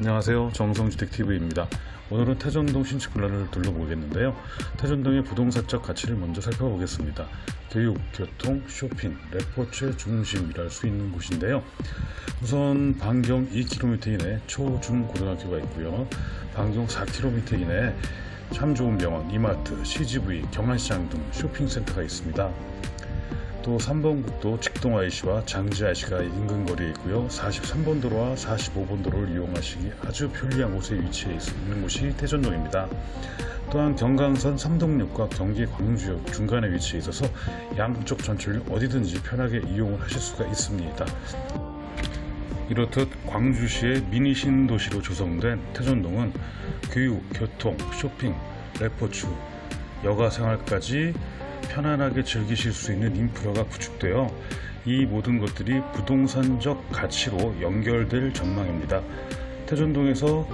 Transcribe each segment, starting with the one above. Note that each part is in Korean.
안녕하세요. 정성주택TV입니다. 오늘은 태전동 신축빌라를 둘러보겠는데요. 태전동의 부동산적 가치를 먼저 살펴보겠습니다. 교육, 교통, 쇼핑, 레포츠의 중심이랄 수 있는 곳인데요. 우선 반경 2km 이내 초, 중, 고등학교가 있고요. 반경 4km 이내에 참 좋은 병원, 이마트, CGV, 경안시장 등 쇼핑센터가 있습니다. 또 3번 국도 직동 IC와 장지 IC가 인근 거리에 있고요. 43번 도로와 45번 도로를 이용하시기 아주 편리한 곳에 위치해 있는 곳이 태전동입니다. 또한 경강선 삼동역과 경기 광주역 중간에 위치해 있어서 양쪽 전철 어디든지 편하게 이용을 하실 수가 있습니다. 이렇듯 광주시의 미니 신도시로 조성된 태전동은 교육, 교통, 쇼핑, 레포츠, 여가 생활까지 편안하게 즐기실 수 있는 인프라가 구축되어 이 모든 것들이 부동산적 가치로 연결될 전망입니다. 태전동에서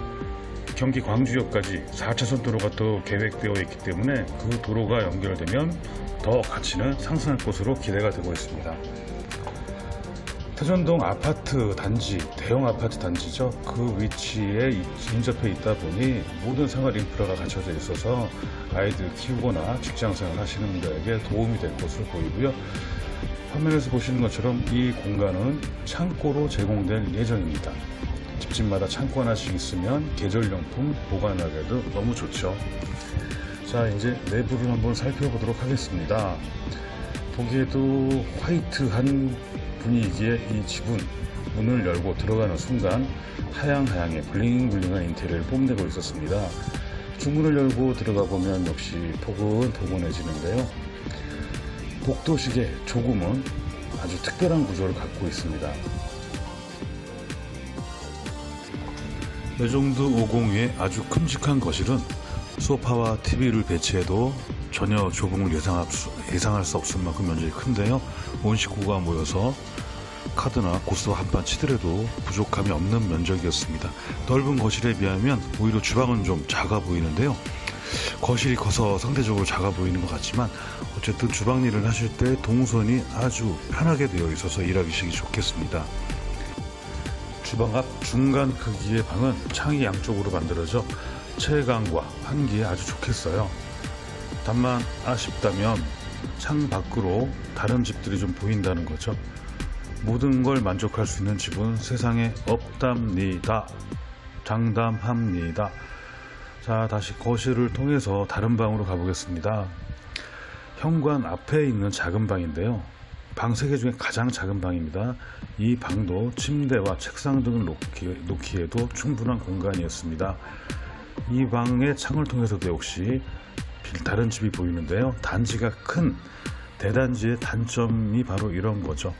경기 광주역까지 4차선 도로가 또 계획되어 있기 때문에 그 도로가 연결되면 더 가치는 상승할 것으로 기대가 되고 있습니다. 태전동 아파트 단지, 대형 아파트 단지죠. 그 위치에 인접해 있다 보니 모든 생활 인프라가 갖춰져 있어서 아이들 키우거나 직장 생활 하시는 분들에게 도움이 될 것으로 보이고요. 화면에서 보시는 것처럼 이 공간은 창고로 제공될 예정입니다. 집집마다 창고 하나씩 있으면 계절용품 보관하기도 너무 좋죠. 자, 이제 내부를 한번 살펴보도록 하겠습니다. 보기에도 화이트한 분위기의 이 집은 문을 열고 들어가는 순간 하양하양의 블링블링한 인테리어를 뽐내고 있었습니다. 중문을 열고 들어가 보면 역시 포근포근해지는데요. 복도식의 조금은 아주 특별한 구조를 갖고 있습니다. 매종도 502의 아주 큼직한 거실은 소파와 TV를 배치해도 전혀 좁음을 예상할 수, 예상할 수 없을 만큼 면적이 큰데요. 온 식구가 모여서 카드나 고스톱 한 판 치더라도 부족함이 없는 면적이었습니다. 넓은 거실에 비하면 오히려 주방은 좀 작아 보이는데요. 거실이 커서 상대적으로 작아 보이는 것 같지만 어쨌든 주방 일을 하실 때 동선이 아주 편하게 되어 있어서 일하기 좋겠습니다. 주방 앞 중간 크기의 방은 창이 양쪽으로 만들어져 채광과 환기에 아주 좋겠어요. 다만 아쉽다면 창 밖으로 다른 집들이 좀 보인다는 거죠. 모든 걸 만족할 수 있는 집은 세상에 없답니다. 장담합니다. 자, 다시 거실을 통해서 다른 방으로 가보겠습니다. 현관 앞에 있는 작은 방인데요. 방세개 중에 가장 작은 방입니다. 이 방도 침대와 책상 등을 놓기, 놓기에도 충분한 공간이었습니다. 이 방의 창을 통해서도 역시 다른 집이 보이는데요. 단지가 큰 대단지의 단점이 바로 이런 거죠.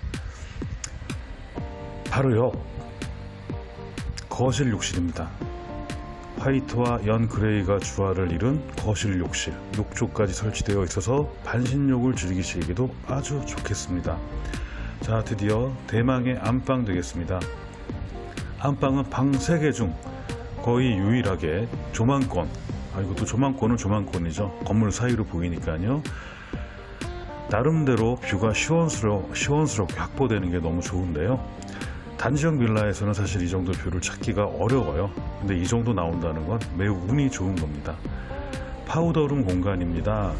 바로요. 거실 욕실입니다. 화이트와 연 그레이가 주화를 이룬 거실 욕실, 욕조까지 설치되어 있어서 반신욕을 즐기시기에도 아주 좋겠습니다. 자, 드디어 대망의 안방 되겠습니다. 안방은 방 3개 중 거의 유일하게 조망권, 아, 이것도 조망권은 조망권이죠. 건물 사이로 보이니까요. 나름대로 뷰가 시원스러, 시원스럽게 확보되는 게 너무 좋은데요. 단지형 빌라에서는 사실 이 정도 뷰를 찾기가 어려워요. 근데 이 정도 나온다는 건 매우 운이 좋은 겁니다. 파우더룸 공간입니다.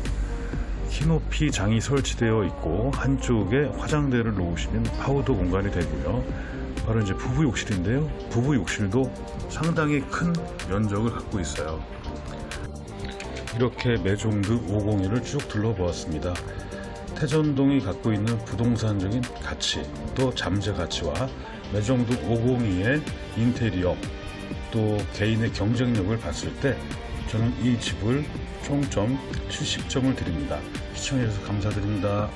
키높이 장이 설치되어 있고 한쪽에 화장대를 놓으시면 파우더 공간이 되고요. 바로 이제 부부 욕실인데요. 부부 욕실도 상당히 큰 면적을 갖고 있어요. 이렇게 매종드 501을 쭉 둘러보았습니다. 태전동이 갖고 있는 부동산적인 가치, 또 잠재 가치와 매정도 502의 인테리어, 또 개인의 경쟁력을 봤을 때 저는 이 집을 총점 70점을 드립니다. 시청해주셔서 감사드립니다.